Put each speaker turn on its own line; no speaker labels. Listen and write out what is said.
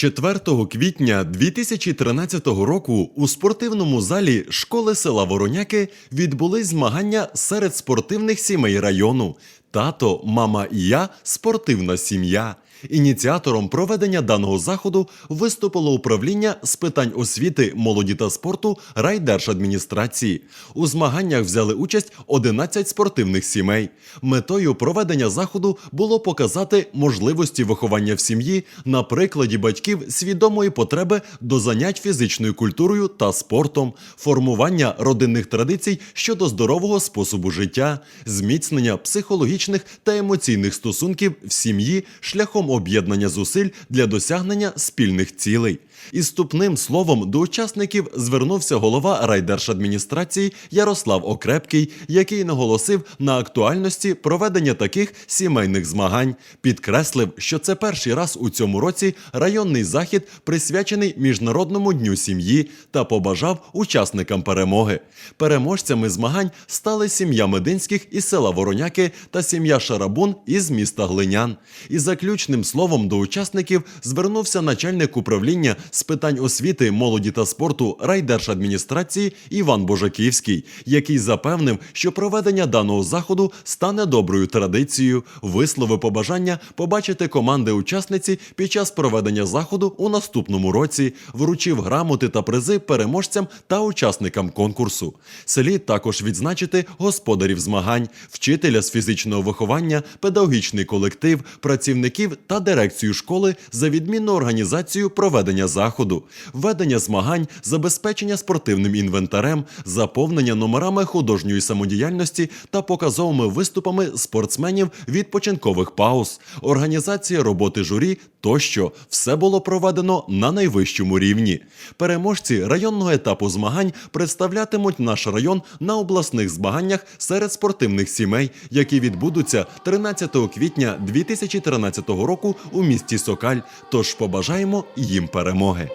4 квітня 2013 року у спортивному залі школи села Вороняки відбулись змагання серед спортивних сімей району. Тато, мама і я спортивна сім'я. Ініціатором проведення даного заходу виступило управління з питань освіти, молоді та спорту райдержадміністрації. У змаганнях взяли участь 11 спортивних сімей. Метою проведення заходу було показати можливості виховання в сім'ї на прикладі батьків свідомої потреби до занять фізичною культурою та спортом, формування родинних традицій щодо здорового способу життя, зміцнення психологічних та емоційних стосунків в сім'ї шляхом об'єднання зусиль для досягнення спільних цілей. Із ступним словом до учасників звернувся голова райдержадміністрації Ярослав Окрепкий, який наголосив на актуальності проведення таких сімейних змагань. Підкреслив, що це перший раз у цьому році районний захід присвячений Міжнародному дню сім'ї та побажав учасникам перемоги. Переможцями змагань стали сім'я Мединських із села Вороняки та сім'я Шарабун із міста Глинян. І заключним словом до учасників звернувся начальник управління з питань освіти, молоді та спорту райдержадміністрації Іван Божаківський, який запевнив, що проведення даного заходу стане доброю традицією, висловив побажання побачити команди учасниці під час проведення заходу у наступному році, вручив грамоти та призи переможцям та учасникам конкурсу. Слід також відзначити господарів змагань, вчителя з фізичного виховання, педагогічний колектив, працівників та дирекцію школи за відмінну організацію проведення заходу, ведення змагань, забезпечення спортивним інвентарем, заповнення номерами художньої самодіяльності та показовими виступами спортсменів відпочинкових пауз, організація роботи журі тощо все було проведено на найвищому рівні. Переможці районного етапу змагань представлятимуть наш район на обласних змаганнях серед спортивних сімей, які відбудуться 13 квітня 2013 року у місті Сокаль. Тож побажаємо їм перемоги.